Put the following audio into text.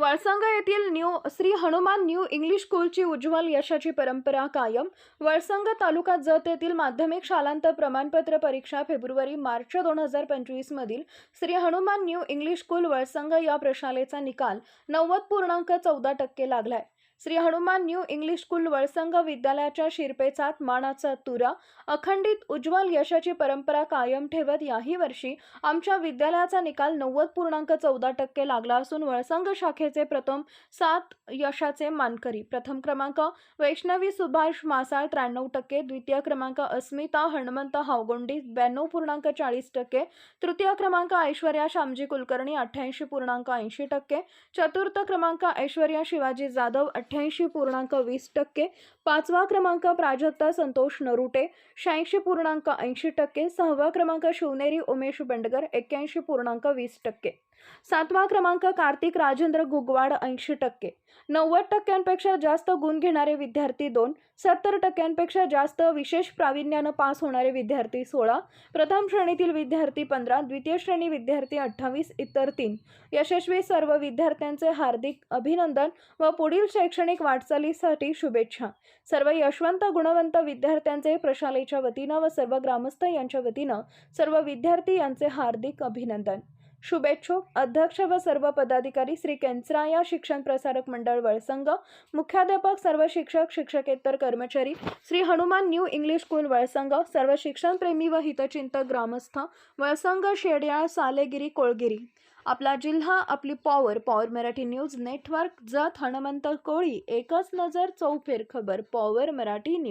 वळसंग येथील new Shri Hanuman new English स्कूलची उज्ज्वल यशाची परंपरा कायम. वळसंग तालुका जत येथील माध्यमिक शालांत प्रमाणपत्र परीक्षा फेब्रुवारी मार्च दोन हजार पंचवीस मधील Shri Hanuman new English school Valsang या प्रशालेचा निकाल नव्वद पूर्णांक चौदा टक्के लागलाय. Shri Hanuman new English school Valsang विद्यालयाच्या शिरपेचात मानाचा तुरा अखंडित उज्ज्वल यशाची परंपरा कायम ठेवत याही वर्षी आमच्या विद्यालयाचा निकाल नव्वद पूर्णांक चौदा टक्के लागला असून वळसंग शाखेचे प्रथम सात यशाचे मानकरी. प्रथम क्रमांक वैष्णवी सुभाष मासाळ त्र्याण्णव टक्के द्वितीय क्रमांक अस्मिता हनुमंत हावगोंडी ब्याण्णव पूर्णांक चाळीस टक्के तृतीय क्रमांक ऐश्वर्या श्यामजी कुलकर्णी अठ्ठ्याऐंशी पूर्णांक ऐंशी टक्के चतुर्थ क्रमांक ऐश्वर्या शिवाजी जाधव अठ्ठ्याऐंशी पूर्णांक वीस टक्के पाचवा क्रमांक प्राजक्ता संतोष नरुटे शहाऐंशी पूर्णांक ऐंशी टक्के सहावा क्रमांक शिवनेरी उमेश बंडगर एक्क्याऐंशी पूर्णांक वीस टक्के. सातवा क्रमांक कार्तिक राजेंद्र गुगवाड ऐंशी टक्के. नव्वद टक्क्यांपेक्षा जास्त गुण घेणारे विद्यार्थी दोन सत्तर टक्क्यांपेक्षा जास्त विशेष प्रावीण्यानं पास होणारे विद्यार्थी सोळा प्रथम श्रेणीतील विद्यार्थी पंधरा द्वितीय श्रेणी विद्यार्थी अठ्ठावीस इतर तीन. यशस्वी सर्व विद्यार्थ्यांचे हार्दिक अभिनंदन व पुढील शैक्षणिक शैक्षणिक वाटचालीसाठी शुभेच्छा. सर्व यशवंत गुणवंत विद्यार्थ्यांचे प्रशालेच्या वतीनं व सर्व ग्रामस्थ यांच्या वतीनं सर्व विद्यार्थी यांचे हार्दिक अभिनंदन. शुभेच्छुक अध्यक्ष व सर्व पदाधिकारी श्री केंचराया शिक्षण प्रसारक मंडळ वळसंग मुख्याध्यापक सर्व शिक्षक शिक्षकेतर कर्मचारी Shri Hanuman new English school Valsang सर्व शिक्षणप्रेमी व हितचिंतक ग्रामस्थ वळसंग शेड्याळ सालेगिरी कोळगिरी. आपला जिल्हा आपली power power Marathi news network Jat Hanumant Koli एकच नजर चौफेर खबर पॉवर मराठी न्यूज